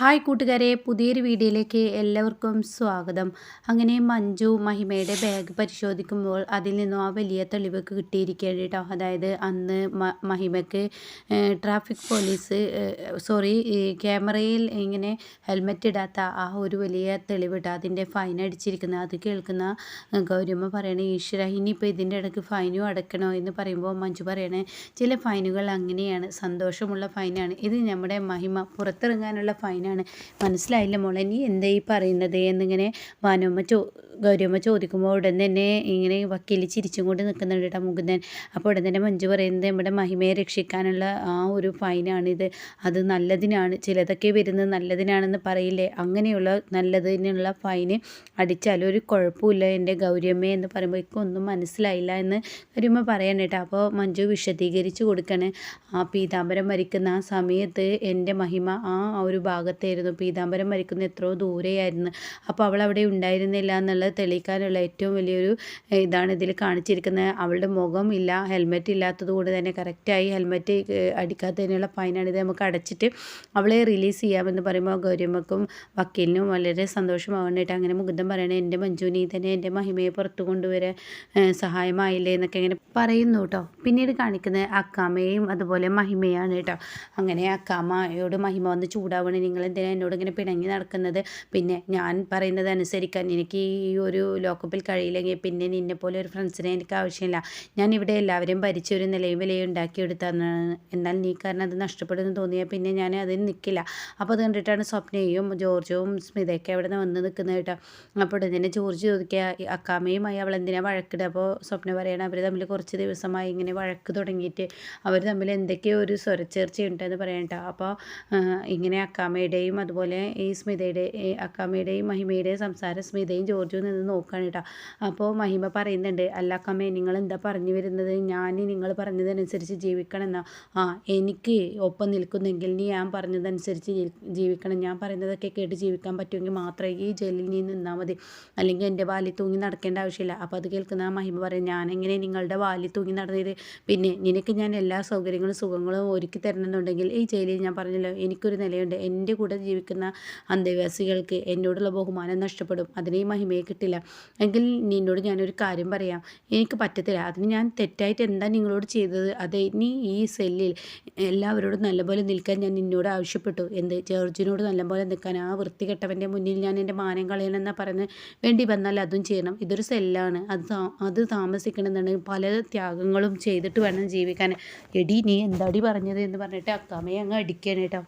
Hi കൂട്ടുകാരെ പുതിയൊരു വീഡിയോയിലേക്ക് എല്ലാവർക്കും സ്വാഗതം. അങ്ങനെ മഞ്ജു മഹിമയുടെ ബാഗ് പരിശോധിക്കുമ്പോൾ അതിൽ നിന്നും ആ വലിയ തെളിവ് കിട്ടിയിരിക്കുകയാണ് കേട്ടോ. അതായത് അന്ന് മഹിമയ്ക്ക് ട്രാഫിക് പോലീസ് സോറി ക്യാമറയിൽ ഇങ്ങനെ ഹെൽമെറ്റ് ഇടാത്ത ആ ഒരു വലിയ തെളിവിട്ട അതിന്റെ ഫൈൻ അടിച്ചിരിക്കുന്ന അത് കേൾക്കുന്ന ഗൗരമ്മ പറയണേ ഈശ്വര ഇനിയിപ്പോൾ ഇതിന്റെ ഇടയ്ക്ക് ഫൈനും അടക്കണോ? എന്ന് പറയുമ്പോൾ മഞ്ജു പറയണേ ചില ഫൈനുകൾ അങ്ങനെയാണ് സന്തോഷമുള്ള ഫൈനാണ് ഇത് നമ്മുടെ മഹിമ പുറത്തിറങ്ങാനുള്ള ഫൈനാണ് മനസ്സിലായില്ല മോളെ നീ എന്താ ഈ പറയുന്നത് എന്നിങ്ങനെ ഭാനുമ്മ ചോ ഗൗരിയമ്മ ചോദിക്കുമ്പോൾ ഉടൻ തന്നെ ഇങ്ങനെ വക്കീൽ ചിരിച്ചും കൊണ്ട് നിൽക്കുന്നുണ്ട് കേട്ടോ മുകുന്ദൻ. അപ്പോൾ ഉടൻ തന്നെ മഞ്ജു പറയുന്നത് നമ്മുടെ മഹിമയെ രക്ഷിക്കാനുള്ള ആ ഒരു ഫൈനാണിത് അത് നല്ലതിനാണ്. ചിലതൊക്കെ വരുന്നത് നല്ലതിനാണെന്ന് പറയില്ലേ? അങ്ങനെയുള്ള നല്ലതിനുള്ള ഫൈന് അടിച്ചാൽ ഒരു കുഴപ്പമില്ല എന്റെ ഗൗരിയമ്മ എന്ന് പറയുമ്പോൾ ഒന്നും മനസ്സിലായില്ല എന്ന് ഗൗരിയമ്മ പറയണം കേട്ടോ അപ്പോൾ മഞ്ജു വിശദീകരിച്ച് കൊടുക്കണേ. ആ പീതാംബരം മരിക്കുന്ന ആ സമയത്ത് എന്റെ മഹിമ ആ ഒരു ഭാഗത്തായിരുന്നു. പീതാംബരം മരിക്കുന്ന എത്രയോ ദൂരെയായിരുന്നു. അപ്പോൾ അവൾ അവിടെ ഉണ്ടായിരുന്നില്ല തെളിയിക്കാനുള്ള ഏറ്റവും വലിയൊരു ഇതാണ് ഇതിൽ കാണിച്ചിരിക്കുന്നത്. അവളുടെ മുഖം ഇല്ല ഹെൽമെറ്റ് ഇല്ലാത്തത് കൊണ്ട് തന്നെ കറക്റ്റായി ഹെൽമെറ്റ് അടിക്കാത്തതിനുള്ള ഫൈനാണിത് നമുക്ക് അടച്ചിട്ട് അവളെ റിലീസ് ചെയ്യാമെന്ന് പറയുമ്പോൾ ഗൗരിയമ്മക്കും വക്കീലിനും വളരെ സന്തോഷമാവാനായിട്ട് അങ്ങനെ മുകുന്ദം പറയണേ എന്റെ മഞ്ജുനി തന്നെ എന്റെ മഹിമയെ പുറത്തു കൊണ്ടുവരാൻ സഹായമായില്ലേ? എന്നൊക്കെ ഇങ്ങനെ പറയുന്നു കേട്ടോ. പിന്നീട് കാണിക്കുന്നത് അക്കാമയും അതുപോലെ മഹിമയാണ് കേട്ടോ. അങ്ങനെ അക്കാമയോട് മഹിമ വന്ന് ചൂടാവണേ നിങ്ങൾ എന്തിനാണ് എന്നോട് ഇങ്ങനെ പിണങ്ങി നടക്കുന്നത്? പിന്നെ ഞാൻ പറയുന്നത് അനുസരിക്കാൻ എനിക്ക് ഈ ഒരു ലോക്കപ്പിൽ കഴിയില്ലെങ്കിൽ പിന്നെ നിന്നെ പോലെ ഒരു ഫ്രണ്ട്സിനെ എനിക്ക് ആവശ്യമില്ല. ഞാൻ ഇവിടെ എല്ലാവരെയും ഭരിച്ച ഒരു നിലയും വിലയും ഉണ്ടാക്കിയെടുത്താണ് എന്നാൽ നീ കാരണം അത് നഷ്ടപ്പെടുമെന്ന് തോന്നിയാൽ പിന്നെ ഞാൻ അതിൽ നിൽക്കില്ല. അപ്പോൾ അത് കണ്ടിട്ടാണ് സ്വപ്നയും ജോർജും സ്മിതയൊക്കെ അവിടെ നിന്ന് വന്ന് നിൽക്കുന്നത് കേട്ടോ. അപ്പോൾ തന്നെ ജോർജ് ചോദിക്കുക അക്കാമയുമായി അവൾ എന്തിനാണ് വഴക്കിടുക? അപ്പോൾ സ്വപ്ന പറയണം അവർ തമ്മിൽ കുറച്ച് ദിവസമായി ഇങ്ങനെ വഴക്ക് തുടങ്ങിയിട്ട് അവർ തമ്മിൽ എന്തൊക്കെയോ ഒരു സ്വരച്ചേർച്ചയുണ്ടെന്ന് പറയണ്ട അപ്പോൾ ഇങ്ങനെ അക്കാമയുടെയും അതുപോലെ ഈ സ്മിതയുടെ അക്കാമയുടെയും മഹിമയുടെയും സംസാര സ്മിതയും ജോർജും നിന്ന് നോക്കുകയാണ് കേട്ടോ. അപ്പോൾ മഹിമ പറയുന്നുണ്ട് അല്ല അക്കാമേ നിങ്ങൾ എന്താ പറഞ്ഞു വരുന്നത്? ഞാൻ നിങ്ങൾ പറഞ്ഞതനുസരിച്ച് ജീവിക്കണം എന്നാ ആ എനിക്ക് ഒപ്പം നിൽക്കുന്നെങ്കിൽ നീ ഞാൻ പറഞ്ഞതനുസരിച്ച് ജീവിക്കണം. ഞാൻ പറയുന്നതൊക്കെ കേട്ട് ജീവിക്കാൻ പറ്റുമെങ്കിൽ മാത്രമേ ഈ ജയിലിൽ നീ നിന്നാൽ മതി. അല്ലെങ്കിൽ എന്റെ വാലി തൂങ്ങി നടക്കേണ്ട ആവശ്യമില്ല. അപ്പോൾ അത് കേൾക്കുന്ന ആ മഹിമ പറയും ഞാനെങ്ങനെ നിങ്ങളുടെ വാലി തൂങ്ങി നടന്നത്? പിന്നെ നിനക്ക് ഞാൻ എല്ലാ സൗകര്യങ്ങളും സുഖങ്ങളും ഒരുക്കി തരണമെന്നുണ്ടെങ്കിൽ ഈ ജയിലിൽ ഞാൻ പറഞ്ഞല്ലോ എനിക്കൊരു നിലയുണ്ട്. എന്റെ കൂടെ ജീവിക്കുന്ന അന്തേവാസികൾക്ക് എന്നോടുള്ള ബഹുമാനം നഷ്ടപ്പെടും. അതിനെ ഈ മഹിമയെ കിട്ടില്ല. എങ്കിൽ നിന്നോട് ഞാനൊരു കാര്യം പറയാം. എനിക്ക് പറ്റത്തില്ല. അതിന് ഞാൻ തെറ്റായിട്ട് എന്താ നിങ്ങളോട് ചെയ്തത്? അതെ നീ ഈ സെല്ലിൽ എല്ലാവരോടും നല്ലപോലെ നിൽക്കാൻ ഞാൻ നിന്നോട് ആവശ്യപ്പെട്ടു. എന്ത്? ജോർജിനോട് നല്ലപോലെ നിൽക്കാൻ. ആ വൃത്തികെട്ടവന്റെ മുന്നിൽ ഞാൻ എന്റെ മാനം കളയണമെന്നാ പറഞ്ഞ് വേണ്ടി വന്നാൽ അതും ചെയ്യണം. ഇതൊരു സെല്ലാണ്. അത് അത് താമസിക്കണമെന്നുണ്ടെങ്കിൽ പല ത്യാഗങ്ങളും ചെയ്തിട്ട് വേണം ജീവിക്കാൻ. എടി നീ എന്താടി പറഞ്ഞത് എന്ന് പറഞ്ഞിട്ട് അക്കാമയെ അങ്ങ് അടിക്കാനേട്ടോ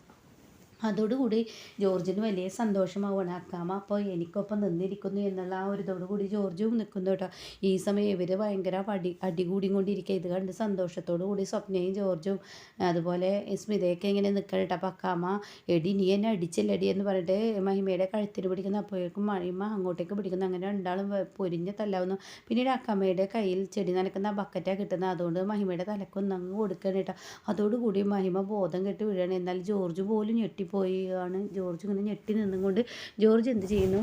അതോടുകൂടി ജോർജിന് വലിയ സന്തോഷമാവുകയാണ്. അക്കാമ അപ്പോൾ എനിക്കൊപ്പം നിന്നിരിക്കുന്നു എന്നുള്ള ആ ഒരു ഇതോടുകൂടി ജോർജും നിൽക്കുന്നു കേട്ടോ. ഈ സമയം ഇവർ ഭയങ്കര അടി അടി കൂടിക്കൊണ്ടിരിക്കുക ഇത് കണ്ട് സന്തോഷത്തോടു കൂടി സ്വപ്നയും ജോർജും അതുപോലെ സ്മിതയൊക്കെ ഇങ്ങനെ നിൽക്കണം കേട്ടോ. അപ്പോൾ അക്കാമ എടി നീ എന്നെ അടിച്ചില്ലടി എന്ന് പറഞ്ഞിട്ട് മഹിമയുടെ കഴുത്തിൽ പിടിക്കുന്ന. അപ്പോഴേക്കും മഹിമ അങ്ങോട്ടേക്ക് പിടിക്കുന്നു. അങ്ങനെ രണ്ടാളും പൊരിഞ്ഞ് തല്ലാവുന്നു. പിന്നീട് അക്കാമയുടെ കയ്യിൽ ചെടി നനക്കുന്ന ബക്കറ്റാണ് കിട്ടുന്നത്. അതുകൊണ്ട് മഹിമയുടെ തലക്കൊന്ന് അങ്ങ് കൊടുക്കണം കേട്ടോ. അതോടുകൂടി മഹിമ ബോധം കെട്ട് വീഴണം എന്നാൽ ജോർജ് പോലും ഞെട്ടി പോയി ആണ് ജോർജ് ഇങ്ങനെ ഞെട്ടി നിന്നുകൊണ്ട് ജോർജ് എന്ത് ചെയ്യുന്നു?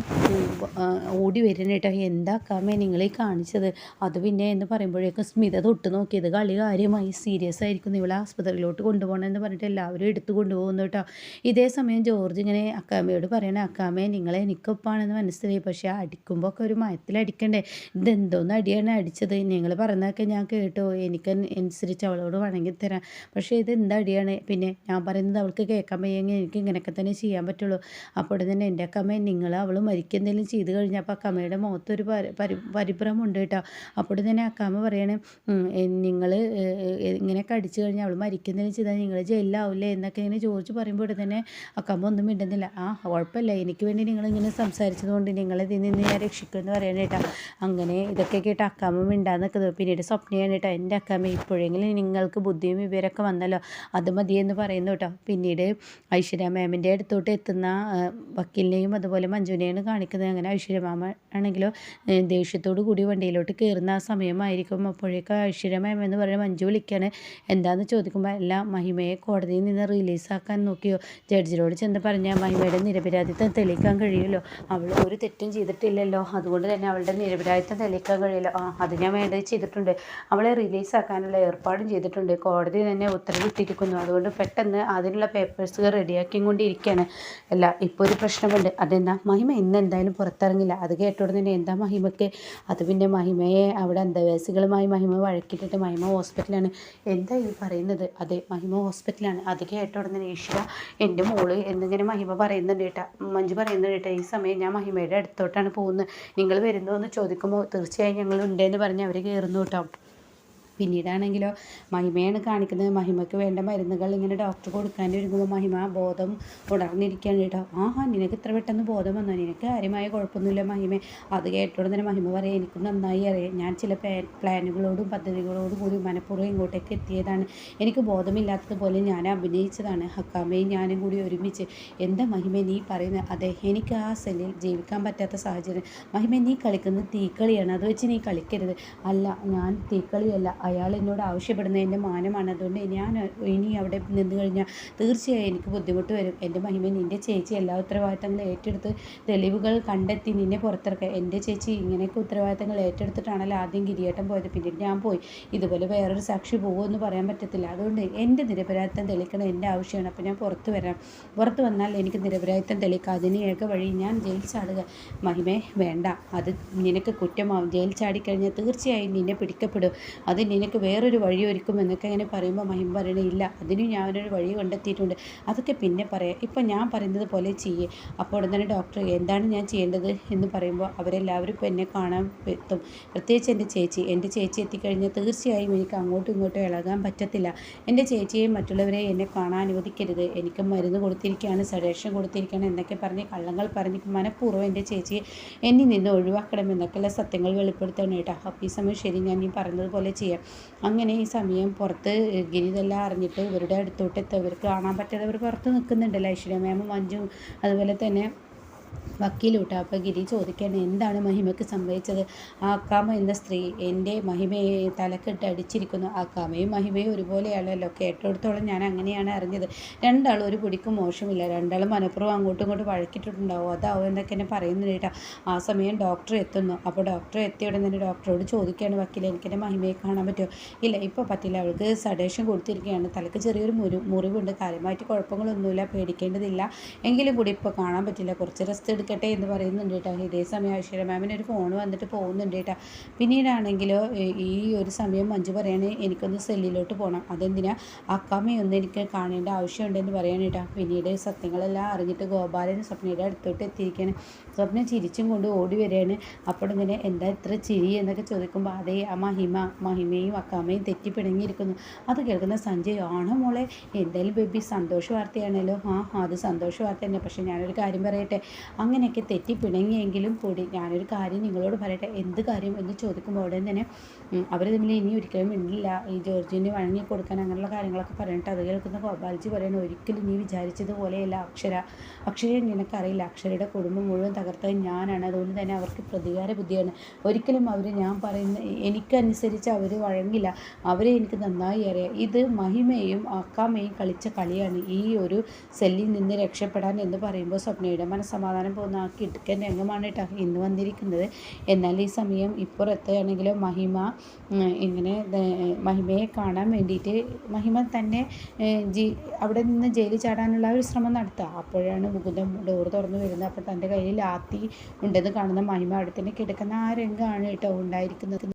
ഓടി വരുന്ന കേട്ടോ എന്താ കാമേ നിങ്ങളെ കാണിച്ചത്? അത് പിന്നെ എന്ന് പറയുമ്പോഴേക്കും സ്മിത തൊട്ട് നോക്കിയത് കളി കാര്യമായി സീരിയസ് ആയിരിക്കും ഇവളെ ആസ്പത്രിയിലോട്ട് കൊണ്ടുപോകണം എന്ന് പറഞ്ഞിട്ട് എല്ലാവരും എടുത്തു കൊണ്ടുപോകുന്നു കേട്ടോ ഇതേ സമയം ജോർജ് ഇങ്ങനെ അക്കാമയോട് പറയണേ അക്കാമേ നിങ്ങളെ എനിക്കൊപ്പാണെന്ന് മനസ്സിലായി. പക്ഷേ അടിക്കുമ്പോൾ ഒക്കെ ഒരു മയത്തിൽ അടിക്കണ്ടേ ഇതെന്തോന്ന് അടിയാണ് അടിച്ചത്? നിങ്ങൾ പറഞ്ഞതൊക്കെ ഞാൻ കേട്ടോ. എനിക്ക് അനുസരിച്ച് അവളോട് വണങ്ങി തരാം. പക്ഷേ ഇത് എന്താ അടിയാണ്? പിന്നെ ഞാൻ പറയുന്നത് അവൾക്ക് കേൾക്കാൻ വയ്യെങ്കിൽ എനിക്ക് ഇങ്ങനെയൊക്കെ തന്നെ ചെയ്യാൻ പറ്റുള്ളൂ. അപ്പോൾ തന്നെ എന്റെ അക്കമ്മ നിങ്ങൾ അവൾ മരിക്കെന്തെങ്കിലും ചെയ്ത് കഴിഞ്ഞാൽ അപ്പോൾ അക്കമ്മയുടെ മുഖത്തൊരു പരി പരിഭ്രമം ഉണ്ട് കേട്ടോ. അപ്പോൾ തന്നെ അക്കാമ്മ പറയണേ നിങ്ങൾ ഇങ്ങനെയൊക്കെ അടിച്ചു കഴിഞ്ഞാൽ അവൾ മരിക്കുന്നതിന് ചെയ്താൽ നിങ്ങൾ ജയിലാവില്ലേ എന്നൊക്കെ ഇങ്ങനെ ചോദിച്ച് പറയുമ്പോൾ ഇവിടെ തന്നെ അക്കമ്മ ഒന്നും മിണ്ടുന്നില്ല. ആ കുഴപ്പമില്ല. എനിക്ക് വേണ്ടി നിങ്ങളിങ്ങനെ സംസാരിച്ചത് കൊണ്ട് നിങ്ങളെ ഇതിൽ നിന്ന് ഞാൻ രക്ഷിക്കുമെന്ന് പറയണ കേട്ടോ. അങ്ങനെ ഇതൊക്കെ കേട്ട് അക്കാമ്മ മിണ്ടാന്ന് നിൽക്കുന്നത്. പിന്നീട് സ്വപ്നയാണ് കേട്ടോ. എന്റെ അക്കാമ്മ ഇപ്പോഴെങ്കിലും നിങ്ങൾക്ക് ബുദ്ധിയും വിവരമൊക്കെ വന്നല്ലോ. അത് മതിയെന്ന് പറയുന്നു കേട്ടോ. പിന്നീട് ഐശ്വര്യ മാമിന്റെ അടുത്തോട്ട് എത്തുന്ന വക്കീലിനെയും അതുപോലെ മഞ്ജുവിനെയാണ് കാണിക്കുന്നത്. അങ്ങനെ ഐശ്വര്യ മാമ ആണെങ്കിലോ ദേഷ്യത്തോടു കൂടി വണ്ടിയിലോട്ട് കയറുന്ന ആ സമയമായിരിക്കും. അപ്പോഴേക്കും ഐശ്വര്യ മാം എന്ന് മഞ്ജു വിളിക്കുകയാണ് എന്താണെന്ന് ചോദിക്കുമ്പോൾ എല്ലാം മഹിമയെ കോടതിയിൽ നിന്ന് റിലീസാക്കാൻ നോക്കിയോ? ജഡ്ജിനോട് ചെന്ന് പറഞ്ഞാൽ മഹിമയുടെ നിരപരാധിത്വം തെളിയിക്കാൻ കഴിയുമല്ലോ? അവൾ ഒരു തെറ്റും ചെയ്തിട്ടില്ലല്ലോ. അതുകൊണ്ട് തന്നെ അവളുടെ നിരപരാധിത്വം തെളിയിക്കാൻ കഴിയില്ല. ആ അത് ഞാൻ വേണ്ടത് ചെയ്തിട്ടുണ്ട്. അവളെ റിലീസാക്കാനുള്ള ഏർപ്പാടും ചെയ്തിട്ടുണ്ട്. കോടതി തന്നെ ഉത്തരവിട്ടിരിക്കുന്നു അതുകൊണ്ട് പെട്ടെന്ന് അതിനുള്ള പേപ്പേഴ്സ് റെഡിയാക്കി കൊണ്ടിരിക്കുകയാണ് അല്ല ഇപ്പോൾ ഒരു പ്രശ്നമുണ്ട്. അതെന്താ? മഹിമ ഇന്ന് എന്തായാലും പുറത്തിറങ്ങില്ല. അത് കേട്ടോടെ തന്നെ എന്താ മഹിമക്ക്? അത് പിന്നെ മഹിമയെ അവിടെ അന്തേവാസികളുമായി മഹിമ വഴക്കിട്ടിട്ട് മഹിമ ഹോസ്പിറ്റലാണ് എന്താ ഈ പറയുന്നത്? അതെ മഹിമ ഹോസ്പിറ്റലാണ് അത് കേട്ട ഉടനെ ഈശ്വര എന്റെ മോൾ എന്നിങ്ങനെ മഹിമ പറയുന്നുണ്ട് കേട്ടാ. മഞ്ജു പറയുന്നുണ്ട് കേട്ടാ ഈ സമയം ഞാൻ മഹിമയുടെ അടുത്തോട്ടാണ് പോകുന്നത്. നിങ്ങൾ വരുന്നോ എന്ന് ചോദിക്കുമ്പോൾ തീർച്ചയായും ഞങ്ങൾ ഉണ്ടെന്ന് പറഞ്ഞ് അവർ കയറുന്നു കേട്ടോ. പിന്നീടാണെങ്കിലോ മഹിമയാണ് കാണിക്കുന്നത്. മഹിമയ്ക്ക് വേണ്ട മരുന്നുകൾ ഇങ്ങനെ ഡോക്ടർ കൊടുക്കാൻ ഒരുങ്ങുമ്പോൾ മഹിമ ബോധം ഉണർന്നിരിക്കുകയാണ് കേട്ടോ. ആഹാ നിനക്ക് ഇത്ര പെട്ടെന്ന് ബോധം വന്നോ? നിനക്ക് കാര്യമായ കുഴപ്പമൊന്നുമില്ല മഹിമ. അത് കേട്ടോടെ തന്നെ മഹിമ പറയാം എനിക്ക് നന്നായി അറിയാം. ഞാൻ ചില പ്ലാനുകളോടും പദ്ധതികളോടും കൂടി മനഃപൂർവം ഇങ്ങോട്ടേക്ക് എത്തിയതാണ്. എനിക്ക് ബോധമില്ലാത്തതുപോലെ ഞാൻ അഭിനയിച്ചതാണ്. ഹക്കാമയും ഞാനും കൂടി ഒരുമിച്ച്. എന്താ മഹിമ നീ പറയുന്നത്? അതെ എനിക്ക് ആ സെല്ലിൽ ജീവിക്കാൻ പറ്റാത്ത സാഹചര്യം. മഹിമ നീ കളിക്കുന്നത് തീക്കളിയാണ്. അത് വെച്ച് നീ കളിക്കരുത്. അല്ല ഞാൻ തീക്കളിയല്ല. അയാൾ എന്നോട് ആവശ്യപ്പെടുന്നത് എന്റെ മാനമാണ്. അതുകൊണ്ട് ഞാൻ ഇനി അവിടെ നിന്ന് കഴിഞ്ഞാൽ തീർച്ചയായും എനിക്ക് ബുദ്ധിമുട്ട് വരും. എന്റെ മഹിമ നിന്റെ ചേച്ചി എല്ലാ ഉത്തരവാദിത്തങ്ങളും ഏറ്റെടുത്ത് തെളിവുകൾ കണ്ടെത്തി നിന്നെ പുറത്തിറക്കുക എന്റെ ചേച്ചി ഇങ്ങനെയൊക്കെ ഉത്തരവാദിത്തങ്ങൾ ഏറ്റെടുത്തിട്ടാണല്ലോ ആദ്യം കിരിയേട്ടം പോയത്. പിന്നീട് ഞാൻ പോയി. ഇതുപോലെ വേറൊരു സാക്ഷി പോകുമെന്ന് പറയാൻ പറ്റത്തില്ല. അതുകൊണ്ട് എന്റെ നിരപരാധിത്വം തെളിയിക്കണം എന്റെ ആവശ്യമാണ്. അപ്പോൾ ഞാൻ പുറത്ത് വരാം. പുറത്ത് വന്നാൽ എനിക്ക് നിരപരാധിത്വം തെളിയിക്കുക അതിന് ഏക വഴി ഞാൻ ജയിൽ ചാടുക. മഹിമേ വേണ്ട. അത് നിനക്ക് കുറ്റമാവും. ജയിൽ ചാടിക്കഴിഞ്ഞാൽ തീർച്ചയായും നിന്നെ പിടിക്കപ്പെടും. അത് നിനക്ക് വേറൊരു വഴി ഒരുക്കും എന്നൊക്കെ ഇങ്ങനെ പറയുമ്പോൾ മഹിം പറയണേ ഇല്ല അതിന് ഞാനൊരു വഴി കണ്ടെത്തിയിട്ടുണ്ട്. അതൊക്കെ പിന്നെ പറയാം. ഇപ്പം ഞാൻ പറയുന്നത് പോലെ ചെയ്യേ. അപ്പോൾ ഉടൻ തന്നെ ഡോക്ടർ എന്താണ് ഞാൻ ചെയ്യേണ്ടത്? എന്ന് പറയുമ്പോൾ അവരെല്ലാവരും ഇപ്പോൾ എന്നെ കാണാൻ എത്തും. പ്രത്യേകിച്ച് എന്റെ ചേച്ചി. എന്റെ ചേച്ചി എത്തിക്കഴിഞ്ഞാൽ തീർച്ചയായും എനിക്ക് അങ്ങോട്ടും ഇങ്ങോട്ടും ഇളകാൻ പറ്റത്തില്ല. എന്റെ ചേച്ചിയെയും മറ്റുള്ളവരെ എന്നെ കാണാൻ അനുവദിക്കരുത്. എനിക്ക് മരുന്ന് കൊടുത്തിരിക്കുകയാണ് സജഷൻ കൊടുത്തിരിക്കുകയാണ് എന്നൊക്കെ പറഞ്ഞ് കള്ളങ്ങൾ പറഞ്ഞ് മനഃപൂർവം എന്റെ ചേച്ചിയെ എന്നിൽ നിന്ന് ഒഴിവാക്കണം എന്നൊക്കെയുള്ള സത്യങ്ങൾ വെളിപ്പെടുത്തണം കേട്ടോ. അപ്പോൾ ഈ സമയം ശരി ഞാൻ ഈ പറഞ്ഞതുപോലെ ചെയ്യാം. അങ്ങനെ ഈ സമയം പുറത്ത് ഗിരിതെല്ലാം അറിഞ്ഞിട്ട് ഇവരുടെ അടുത്തോട്ട് എത്തവർക്ക് കാണാൻ പറ്റാതെ അവർ പുറത്ത് നിൽക്കുന്നുണ്ടല്ലോ? ഐശ്വര്യ മാമും മഞ്ജു അതുപോലെ തന്നെ വക്കീലൂട്ട. അപ്പോൾ ഗിരി ചോദിക്കുകയാണ് എന്താണ് മഹിമയ്ക്ക് സംഭവിച്ചത്? ആക്കാമ എന്ന സ്ത്രീ എന്റെ മഹിമയെ തലക്കെട്ട് അടിച്ചിരിക്കുന്നു. ആക്കാമയും മഹിമയും ഒരുപോലെയാണല്ലോ. കേട്ടിടത്തോളം ഞാൻ അങ്ങനെയാണ് അറിഞ്ഞത്. രണ്ടാളും ഒരു പിടിക്കും മോശമില്ല. രണ്ടാളും മനഃപൂർവം അങ്ങോട്ടും ഇങ്ങോട്ടും വഴക്കിട്ടിട്ടുണ്ടാവും അതാവും എന്നൊക്കെ എന്നെ പറയുന്നു കേട്ടോ. ആ സമയം ഡോക്ടർ എത്തുന്നു. അപ്പോൾ ഡോക്ടർ എത്തിയ ഉടൻ തന്നെ ഡോക്ടറോട് ചോദിക്കുകയാണ് വക്കീൽ എനിക്കെന്റെ മഹിമയെ കാണാൻ പറ്റുമോ? ഇല്ല ഇപ്പോൾ പറ്റില്ല. അവൾക്ക് സഡേഷൻ കൊടുത്തിരിക്കുകയാണ്. തലക്ക് ചെറിയൊരു മുറി മുറിവുണ്ട്. കാര്യമായിട്ട് കുഴപ്പങ്ങളൊന്നുമില്ല. പേടിക്കേണ്ടതില്ല. എങ്കിലും കൂടി ഇപ്പോൾ കാണാൻ പറ്റില്ല. കുറച്ച് റെസ്റ്റ് എടുക്കട്ടെ എന്ന് പറയുന്നുണ്ട് കേട്ടോ. ഇതേ സമയം ഐശ്വര്യ മാമിന് ഒരു ഫോൺ വന്നിട്ട് പോകുന്നുണ്ട് കേട്ടോ. പിന്നീടാണെങ്കിലോ ഈ ഒരു സമയം മഞ്ജു പറയണേ എനിക്കൊന്ന് സെല്ലിലോട്ട് പോകണം അതെന്തിനാ? അക്കാമയൊന്നും എനിക്ക് കാണേണ്ട ആവശ്യമുണ്ടെന്ന് പറയാൻ കേട്ടോ. പിന്നീട് സത്യങ്ങളെല്ലാം അറിഞ്ഞിട്ട് ഗോപാലൻ സ്വപ്നയുടെ അടുത്തോട്ട് എത്തിയിരിക്കുകയാണ്. സ്വപ്നം ചിരിച്ചും കൊണ്ട് ഓടി വരികയാണ്. അപ്പോൾ ഇങ്ങനെ എന്താ ഇത്ര ചിരി? എന്നൊക്കെ ചോദിക്കുമ്പോൾ അതേ ആ മഹിമ മഹിമയും അക്കാമയും തെറ്റിപ്പിണങ്ങിയിരിക്കുന്നു. അത് കേൾക്കുന്ന സഞ്ജയ് ആണോ മോളെ? എന്തായാലും ബേബി സന്തോഷ വാർത്തയാണല്ലോ. ആ അത് സന്തോഷ വാർത്ത തന്നെ. പക്ഷേ ഞാനൊരു കാര്യം പറയട്ടെ. അങ്ങനെയൊക്കെ തെറ്റി പിണങ്ങിയെങ്കിലും കൂടി ഞാനൊരു കാര്യം നിങ്ങളോട് പറയട്ടെ എന്ത് കാര്യം എന്ന് ചോദിക്കുമ്പോൾ ഉടൻ തന്നെ അവർ തമ്മിൽ ഇനി ഒരിക്കലും മിണ്ടില്ല. ഈ ജോർജിന് വഴങ്ങി കൊടുക്കാൻ അങ്ങനെയുള്ള കാര്യങ്ങളൊക്കെ പറഞ്ഞിട്ട് അത് കേൾക്കുന്ന ഗോപാൽജി പറയുന്നത് ഒരിക്കലും നീ വിചാരിച്ചതുപോലെയല്ല അക്ഷര. അക്ഷര നിനക്കറിയില്ല. അക്ഷരയുടെ കുടുംബം മുഴുവൻ തകർത്തത് ഞാനാണ്. അതുകൊണ്ട് തന്നെ അവർക്ക് പ്രതികാര ബുദ്ധിയാണ്. ഒരിക്കലും അവർ ഞാൻ പറയുന്ന എനിക്കനുസരിച്ച് അവർ വഴങ്ങില്ല. അവരെ എനിക്ക് നന്നായി അറിയാം. ഇത് മഹിമയും അക്കാമയും കളിച്ച കളിയാണ് ഈ ഒരു സെല്ലിൽ നിന്ന് രക്ഷപ്പെടാൻ എന്ന് പറയുമ്പോൾ സ്വപ്നയുടെ മനസ്സമാധാനം പോകുന്ന ആ കിടക്കൻ രംഗമാണ് കേട്ടോ ഇന്ന് വന്നിരിക്കുന്നത്. എന്നാൽ ഈ സമയം ഇപ്പുറത്താണെങ്കിലും മഹിമ ഇങ്ങനെ മഹിമയെ കാണാൻ വേണ്ടിയിട്ട് മഹിമ തന്നെ ജി അവിടെ നിന്ന് ജയിലിൽ ചാടാനുള്ള ഒരു ശ്രമം നടത്തുക. അപ്പോഴാണ് മുകുന്ദം ഡോർ തുറന്നു വരുന്നത്. അപ്പോൾ തന്റെ കയ്യിൽ ആത്തി ഉണ്ടെന്ന് കാണുന്ന മഹിമ അവിടെ തന്നെ കിടക്കുന്ന ആ രംഗമാണ് കേട്ടോ ഉണ്ടായിരിക്കുന്നത്.